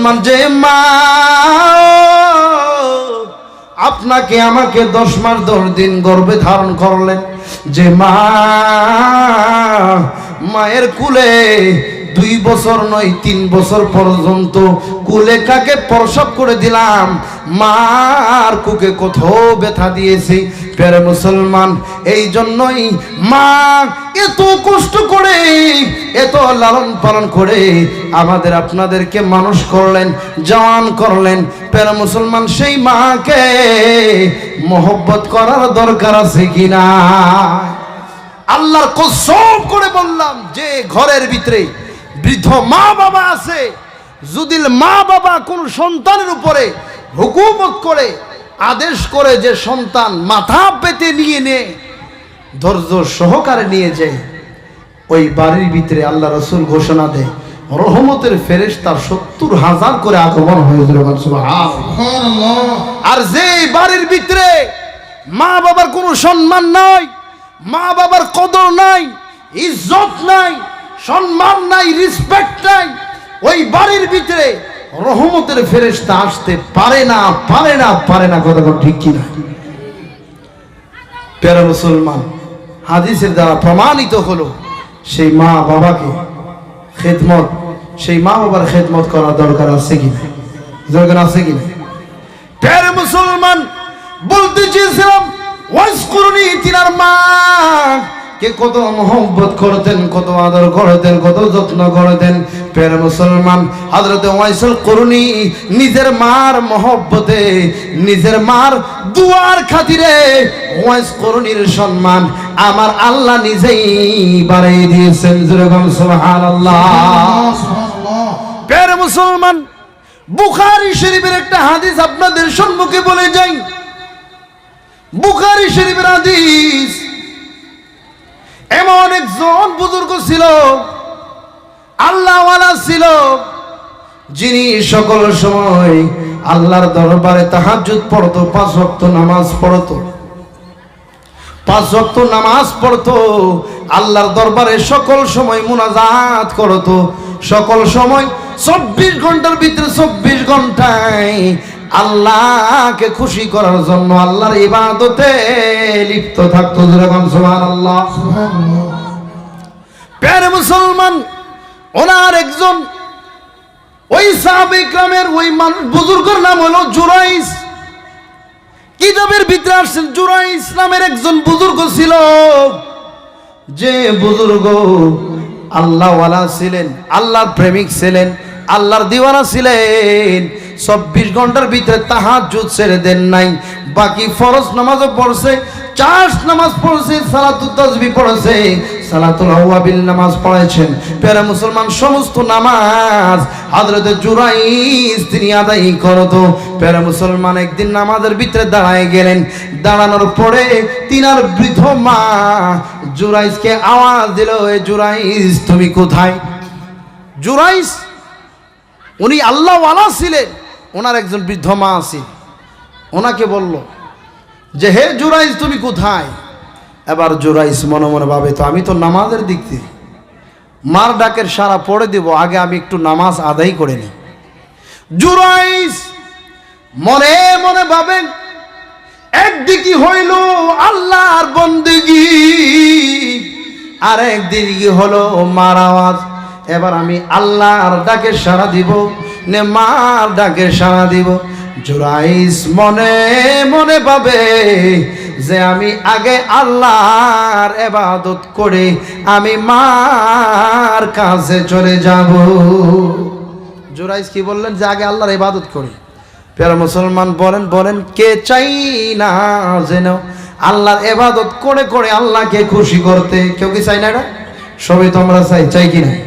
মুসলমান যে মা আপনাকে আমাকে দশ মাস দশ দিন গর্বে ধারণ করলেন। যে মা, মায়ের কুলে দুই বছর নয়, তিন বছর পর্যন্ত কুলে কাকে প্রসব করে দিলাম। মার কুকে কোথাও ব্যথা দিয়েছি। পেরে মুসলমান এই জন্যই মা এত কষ্ট করে, এত লালন পালন করে আমাদের আপনাদেরকে মানুষ করলেন, জওয়ান করলেন। পেরে মুসলমান, সেই মাকে মোহব্বত করার দরকার আছে কিনা? আল্লাহর কসম করে বললাম, যে ঘরের ভিতরে বৃদ্ধ মা বাবা আছে যদি মা বাবা কোন সন্তানের উপরে হুকুমত করে আদেশ করে যে সন্তান মাথা পেতে নিয়ে নে ধৈর্য সহকারে নিয়ে যায়। ওই বাড়ির ভিতরে আল্লাহ রসুল ঘোষণা দেয় রহমতের ফেরেশ তার সত্তর হাজার করে আগমন হয়েছিল আর যে বাড়ির ভিতরে মা বাবার কোনো সম্মান নাই মা বাবার কদর নাই ইজ্জত নাই সম্মান নাই রেসপেক্ট নাই, ওই বাড়ির ভিতরে রহমতের ফেরেশতা আসতে পারে না পারে না পারে না, কথা ঠিক কিনা? প্যারা মুসলমান, হাদিসের দ্বারা প্রমাণিত হলো, সেই মা বাবাকে খেদমত, সেই মা বাবার খেদমত করা দরকার আছে কিনা? দরকার আছে কিনা? প্যারা মুসলমান, বলতে চেয়েছিলাম ওয়াজ তিনার মা। কে কত মোহব্বত করতেন, কত আদর করতেন, কত যত্ন করতেন। প্যারে মুসলমান, হযরতে ওয়াইসুল করুনি নিজের মার মহব্বতে, নিজের মার দুয়ার খাতিরে ওয়াইস করুনির সম্মান আমার আল্লাহ নিজেই বাড়াই দিয়েছেন। যেরকম সুবহানাল্লাহ। প্যারে মুসলমান, বুখারি শরীফের একটা হাদিস আপনাদের সম্মুখে বলে যাই। বুখারি শরীফের হাদিস এমন একজন বুজুর্গ ছিল, আল্লাহওয়ালা ছিল, যিনি সকল সময় আল্লাহর দরবারে তাহাজ্জুদ পড়তো, পাঁচ ওয়াক্ত নামাজ পড়তো। পাঁচ ওয়াক্ত নামাজ পড়তো, আল্লাহর দরবারে সকল সময় মুনাজাত করতো। সকল সময় চব্বিশ ঘণ্টার ভিতরে চব্বিশ ঘন্টায় আল্লাহকে খুশি করার জন্য আল্লাহর ইবাদতে লিপ্ত থাকতো যেরকম সুবহান আল্লাহ প্যারে মুসলমান ওনার একজন ওই সাহাবে গ্রামের ওই বুজুর্গর নাম হলো জুরাইস। কিতাবের ভিতরে আসছেন? জুরাইস নামের একজন বুজুর্গ ছিল। যে বুজুর্গ আল্লাহওয়ালা ছিলেন আল্লাহর প্রেমিক ছিলেন আল্লাহর দিওয়ানা ছিলেন। চব্বিশ ঘণ্টার ভিতরে তাহার জুত ছেড়ে দেন নাই। বাকি ফরজ নামাজও পড়ছে, চাষ নামাজ পড়ছে, সালাতুত তাসবি পড়েছে, সালাতুল আওয়াবিল নামাজ পড়েছেন পেরা মুসলমান, সমস্ত নামাজ হযরতে জুরাইস তিনি আদায় করতো। পেরা মুসলমান একদিন নামাজের ভিতরে দাঁড়ায় গেলেন। দাঁড়ানোর পরে তিনার বৃদ্ধ মা জুরাইসকে আওয়াজ দিল, এ জুরাইস তুমি কোথায়? জুরাইস উনি আল্লাহওয়ালা ছিলেন। ওনার একজন বৃদ্ধ মা আছে। ওনাকে বলল, যে হে জুরাইস তুমি কোথায়? এবার জুরাইস মনে মনে ভাবে, তো আমি তো নামাজের দিক দিয়ে। মার ডাকের সারা পড়ে দেব, আগে আমি একটু নামাজ আদায় করে নিই। জুরাইস মনে মনে ভাবেন একদিকে হইল আল্লাহর বন্দিগি আর একদিকে হলো মার আওয়াজ। এবার আমি আল্লাহর ডাকে সাড়া দিব নে মার ডাকে সাড়া দিব। জুরাইস মনে মনে পাবে যে আমি আগে আল্লাহর এবাদত করে আমি মার কাছে চলে যাব। জুরাইস কি বললেন? যে আগে আল্লাহর ইবাদত করি। প্যারা মুসলমান, বলেন বলেন, কে চাই না যেন আল্লাহর এবাদত করে করে আল্লাহকে খুশি করতে? কেউ কি চাই না এটা? সবই তোমরা চাই চাই কি নাই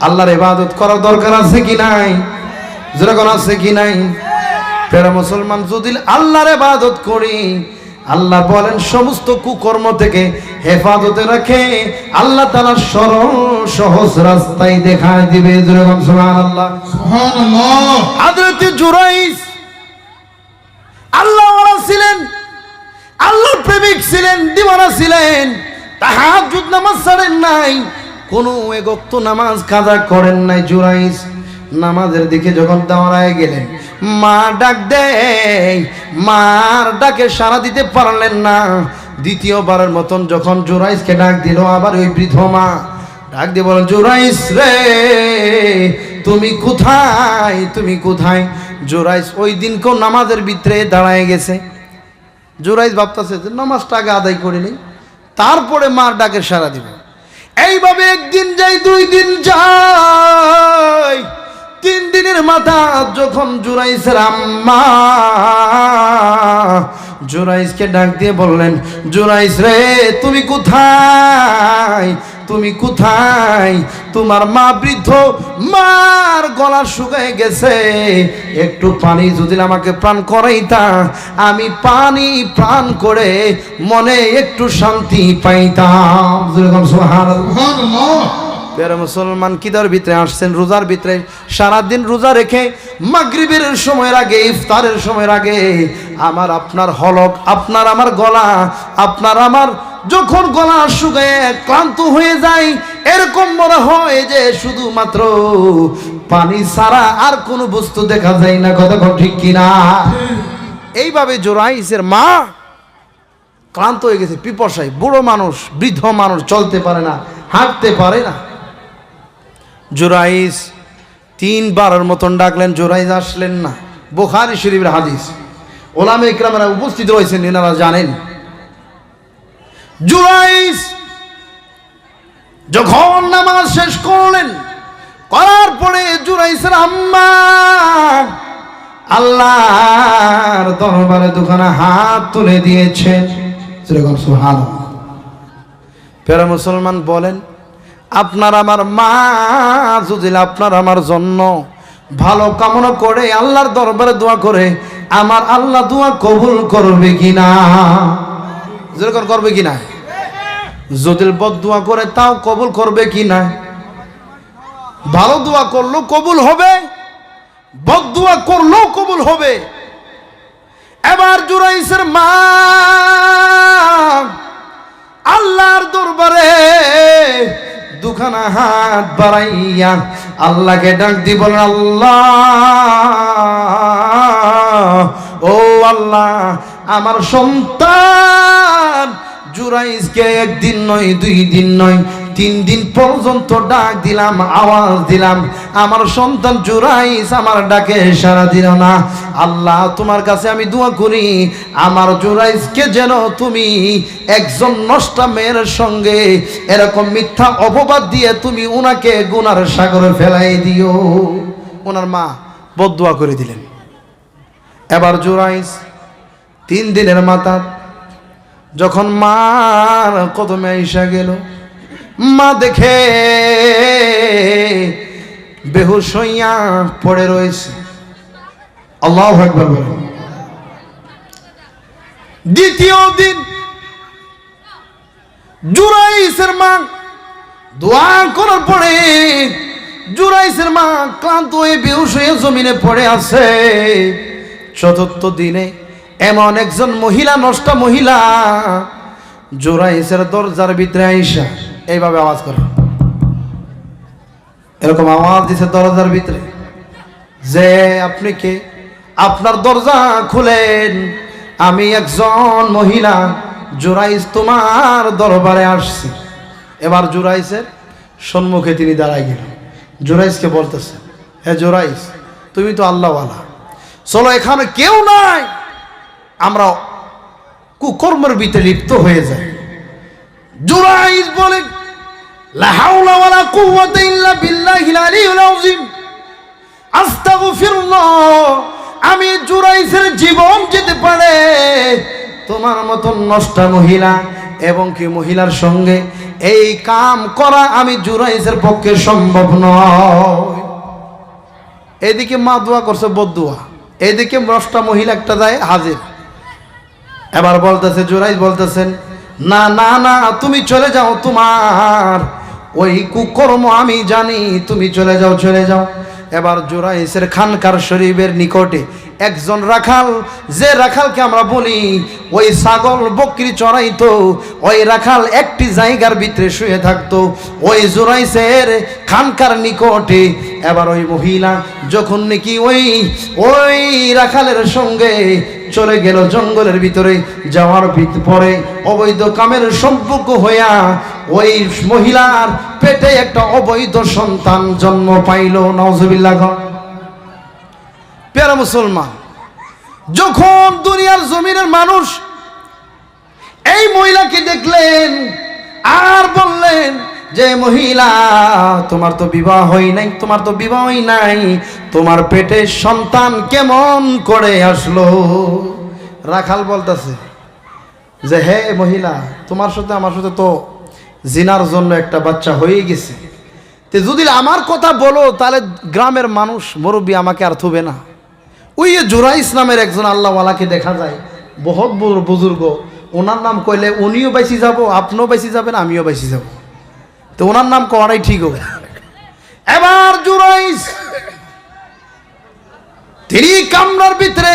আল্লাহর ইবাদত করার দরকার আছে কি নাই? যেরকম আছে কি নাই? প্যারা মুসলমান যদি আল্লাহর ইবাদত করি আল্লাহ বলেন সমস্ত কুকর্ম থেকে হেফাজতে রাখে আল্লাহ তালা সরল সহজ রাস্তায় দেখায় দিবে। যেরকম সুবহানাল্লাহ। সুবহানাল্লাহ। হাজরতে জুরাইস আল্লাহ ছিলেন আল্লাহর প্রেমিক ছিলেন দিওয়ানা ছিলেন তাহাজ্জুদ নামাজ ছাড়েন নাই কোনো একক্ত নামাজ কাজা করেন নাই জুরাইস। নামাজের দিকে যখন দাঁড়ায় গেলেন, মা ডাক দেয়, মার ডাকে সাড়া দিতে পারলেন না। দ্বিতীয়বারের মতন যখন জোরাইসকে ডাক দিল, আবার ওই বৃদ্ধ মা ডাক দিয়ে বলেন জোরাইস রে, তুমি কোথায়? তুমি কোথায়? জোরাইস ওই দিন কোন নামাজের ভিতরে দাঁড়ায় গেছে। জোরাইস ভাবতেছে যে নামাজটা আগে আদায় করে নেই। তারপরে মার ডাকে সারা দিব এইভাবে একদিন যাই দুই দিন যাই তিন দিনের মাথা যখন জুরাইসের আম্মা, জুরাইসকে ডাক দিয়ে বললেন, জুরাইস রে, তুমি কোথায়? তুমি কোথায়? তোমার মা বৃদ্ধ মার গলা শুকায় গেছে। একটু পানি যদি আমাকে প্রাণ করাইতা, আমি পানি প্রাণ করে মনে একটু শান্তি পাইতাম। প্যারা মুসলমান কিদার ভিতরে আসছেন? রোজার ভিতরে সারাদিন রোজা রেখে মাগরিবের সময়ের আগে, ইফতারের সময়ের আগে আমার আপনার হলক, আপনার আমার গলা, আপনার আমার যখন গলা শুকায় ক্লান্ত হয়ে যায়। এরকম মনে হয় যে শুধুমাত্র পানি ছাড়া আর কোনো বস্তু দেখা যায় না। কথা ঠিক কিনা? এইভাবে জোরাইসের মা ক্লান্ত হয়ে গেছে, পিপসায়। বুড়ো মানুষ, বৃদ্ধ মানুষ চলতে পারে না, হাঁটতে পারে না। জোরাইস তিনবারের মতন ডাকলেন জোরাইস আসলেন না। বোখারি শরীফের হাদিস। ওলামে ইকরামেরা উপস্থিত রয়েছেন, এনারা জানেন। জুরাইস যখন নামাজ শেষ করলেন, করার পরে জুরাইসের আম্মা আল্লাহর দরবারে দোকানে হাত তুলে দিয়েছেন। সেরকম সুহান মুসলমান বলেন আপনার আমার মা, যদি আপনার আমার জন্য ভালো কামনা করে আল্লাহর দরবারে দোয়া করে, আমার আল্লাহ দোয়া কবুল করবে কিনা? যেরকম করবে কিনা? যদি বদ দোয়া করে তাও কবুল করবে কিনা? ভালো দোয়া করলেও কবুল হবে বদ দোয়া করলেও কবুল হবে। এবার জুরাইসের মা, আল্লাহর দরবারে দুখানা হাত বাড়াইয়া আল্লাহকে ডাক দি বলেন, আল্লাহ, ও আল্লাহ, আমার সন্তান জুরাইজকে একদিন নয়, দুই দিন নয় তিন দিন পর্যন্ত ডাক দিলাম, আওয়াজ দিলাম। আমার সন্তান জুরাইস আমার ডাকে সারা দিল না। আল্লাহ, তোমার কাছে আমি দোয়া করি, আমার জুরাইসকে যেন তুমি একজন নষ্টা মেয়ের সঙ্গে এরকম মিথ্যা অপবাদ দিয়ে তুমি ওনাকে গুনার সাগরে ফেলাই দিও। ওনার মা বদুয়া করে দিলেন। এবার জুরাইস তিন দিনের মাথা যখন মার কদমে আইসা গেল মা দেখে বেহুশ হইয়া পড়ে রয়েছে। আল্লাহ দ্বিতীয় দিন জুরাইসের মা দোয়া করার পরে জুরাইসের মা ক্লান্ত হয়ে বেহুশ হয়ে জমিনে পড়ে আছে। চতুর্থ দিনে এমন একজন মহিলা, নষ্ট মহিলা জোরাইসের দরজার ভিতরে আইসা এইভাবে আওয়াজ করে। এরকম আওয়াজ দিছে দরজার ভিতরে। যে আপনি কে? আপনার দরজা খুলেন। আমি একজন মহিলা জোরাইস তোমার দরবারে আসছি। এবার জোরাইসের সম্মুখে তিনি দাঁড়াই গেলেন জোরাইসকে বলতেছে, হে জোরাইস তুমি তো আল্লাহওয়ালা। চলো, এখানে কেউ নাই। আমরা কুকর্মের ভিতরে লিপ্ত হয়ে যায় জুরাইজ বলে আমি জুরাইসের জীবন যেতে পারে। তোমার মতন নষ্ট মহিলা এবং কি মহিলার সঙ্গে এই কাম করা আমি জুরাইসের পক্ষে সম্ভব নয়। এদিকে মা দোয়া করছে বদুয়া এদিকে নষ্টা মহিলা একটা যায় হাজির। এবার বলতেছে জোরাইস বলতেছেন, না না না, তুমি চলে যাও তোমার ওই কুকর্ম আমি জানি, তুমি চলে যাও চলে যাও। এবার জোরাইসের খানকার শরীফের নিকটে একজন রাখাল, যে রাখালকে আমরা বলি ওই ছাগল বকরি চড়াইতো, ওই রাখাল একটি জায়গার ভিতরে শুয়ে থাকতো, ওই জোরাইসের খানকার নিকটে। এবার ওই মহিলা যখন নাকি ওই ওই রাখালের সঙ্গে চলে গেল জঙ্গলের ভিতরে, যাওয়ার ভিত- পরে অবৈধ কামের সম্পর্ক হইয়া ওই মহিলার পেটে একটা অবৈধ সন্তান জন্ম পাইল। নজবিল্লাহ পেয়ারা মুসলমান, যখন দুনিয়ার জমিনের মানুষ এই মহিলাকে দেখলেন আর বললেন যে মহিলা, তোমার তো বিবাহ হয় নাই, তোমার তো বিবাহই নাই। তোমার পেটে সন্তান কেমন করে আসলো? রাখাল বলতেছে যে, হে মহিলা, তোমার সাথে আমার সাথে তো জিনার জন্য একটা বাচ্চা হয়ে গেছে। তে যদি আমার কথা বলো, তাহলে গ্রামের মানুষ, মুরব্বী আমাকে আর থুবে না। ওই যে জোরা ইসলামের একজন আল্লাহওয়ালাকে দেখা যায়, বহুত বুজুর্গ, ওনার নাম কইলে উনিও বেশি যাব, আপনিও বেশি যাবেন, আমিও বেশি যাব। তো ওনার নাম করাই ঠিক হবে। এবার জুরাইস তিনি কামরার ভিতরে,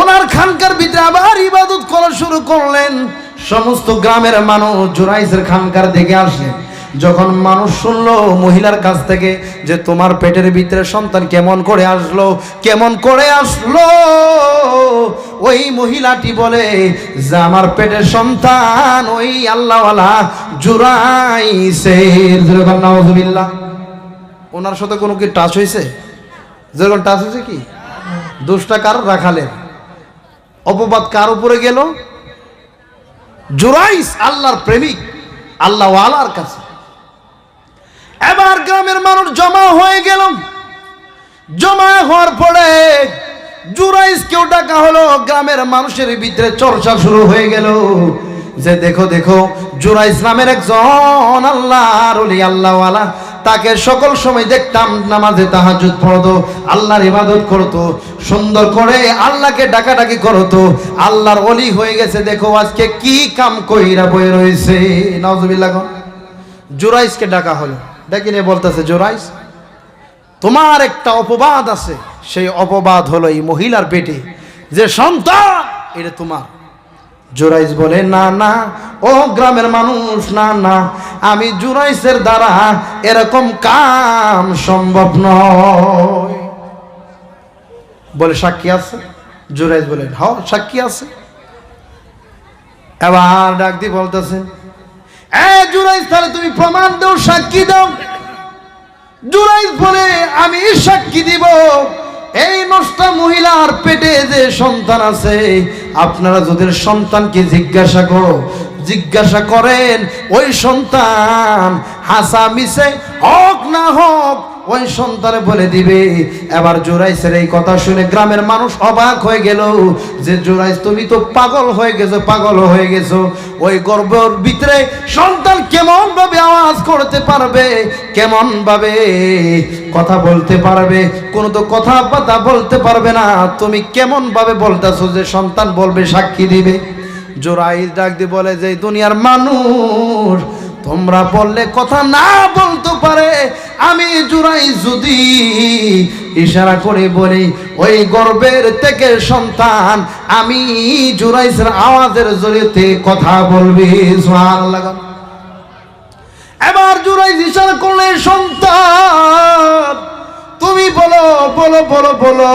ওনার খানকার ভিতরে আবার ইবাদত করা শুরু করলেন। সমস্ত গ্রামের মানুষ জুরাইসের খানকার দেখে আসলেন। যখন মানুষ শুনলো মহিলার কাছ থেকে যে তোমার পেটের ভিতরে সন্তান কেমন করে আসলো, কেমন করে আসলো, ওই মহিলাটি বলে, যে আমার পেটের সন্তান ওই আল্লাহওয়ালা যেরকম ওনার সাথে কোনো কি টাচ হয়েছে যেরকম টাচ হয়েছে কি? দোষটা কার রাখালের? অপবাদ কার উপরে গেল? জুরাইস আল্লাহর প্রেমিক আল্লাহ কাছে। এবার গ্রামের মানুষ জমা হয়ে গেল। জমা হওয়ার পরে জুরাইস কেউ ডাকা হলো, গ্রামের মানুষের ভিতরে চর্চা শুরু হয়ে গেল। যে দেখো দেখো জুরা ইসলামের একজন আল্লাহর ওলি, আল্লাহওয়ালা, তাকে সকল সময় দেখতাম, নামাজে তাহাজুদ পড়তো, আল্লাহর ইবাদত করতো, সুন্দর করে আল্লাহকে ডাকাডাকি করতো, আল্লাহর অলি হয়ে গেছে। দেখো, আজকে কি কাম কইরা বয়ে রয়েছে। নজবিল্লাহ জুরাইসকে ডাকা হলো। ডেকে নিয়ে বলতেছে, জোরাইস, তোমার একটা অপবাদ আছে। সেই অপবাদ হলো এই মহিলার পেটে, যে সন্তান, এটা তোমার। জুরাইস বলে, না না, ও গ্রামের মানুষ, না না, আমি জুরাইসের দ্বারা এরকম কাম সম্ভব নয়। বলে, সাক্ষী আছে? জুরাইস বলে হ সাক্ষী আছে। এবার ডাক দিয়ে বলতেছে তাহলে তুমি প্রমাণ দাও, সাক্ষী দাও। জুরাইজ বলে, আমি সাক্ষী দিব। এই নষ্ট মহিলার পেটে যে সন্তান আছে, আপনারা যদি সন্তানকে জিজ্ঞাসা করো, জিজ্ঞাসা করেন, ওই সন্তান হাসা মিশে হোক না হোক ওই সন্তানে বলে দিবে, এবার জোরাইসের এই কথা শুনে গ্রামের মানুষ অবাক হয়ে গেল, যে জোরাইস তুমি তো পাগল হয়ে গেছো, পাগল হয়ে গেছো। ওই গর্ভর ভিতরে সন্তান কেমন ভাবে আওয়াজ করতে পারবে কেমন ভাবে কথা বলতে পারবে? কোনো তো কথা বাতা বলতে পারবে না। তুমি কেমন ভাবে বলতেছো যে সন্তান বলবে, সাক্ষী দিবে? জোরাইস ডাক দিয়ে বলে, যে দুনিয়ার মানুষ, তোমরা বললে কথা না বলতে পারে আমি জুরাই যদি ইশারা করে বলি, ওই গর্বের থেকে সন্তান, আমি জুরাইসের আওয়াজের জড়িয়ে কথা বলবি এবার জুরাইস ইশারা করলে, সন্তান, তুমি বলো বলো বলো বলো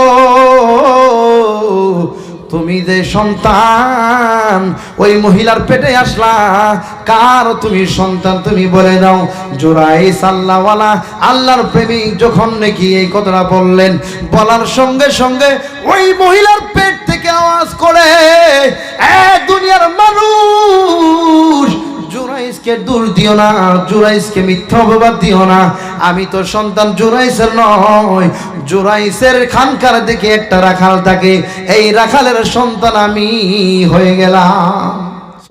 তুমি যে সন্তান, ওই মহিলার পেটে আসলা, কার তুমি সন্তান তুমি বলে দাও। জোরাই সাল্লাওয়ালা, আল্লাহর প্রেমিক যখন নাকি এই কথাটা বললেন, বলার সঙ্গে সঙ্গে ওই মহিলার পেট থেকে আওয়াজ করে, এ দুনিয়ার মানুষ জুরাইসকে দূর দিও না জুরাইসকে মিথ্যা অপবাদ দিও না। আমি তো সন্তান জুরাইসের নয় জুরাইসের খানকার দেখে একটা রাখাল থাকে। এই রাখালের সন্তান আমি হয়ে গেলাম।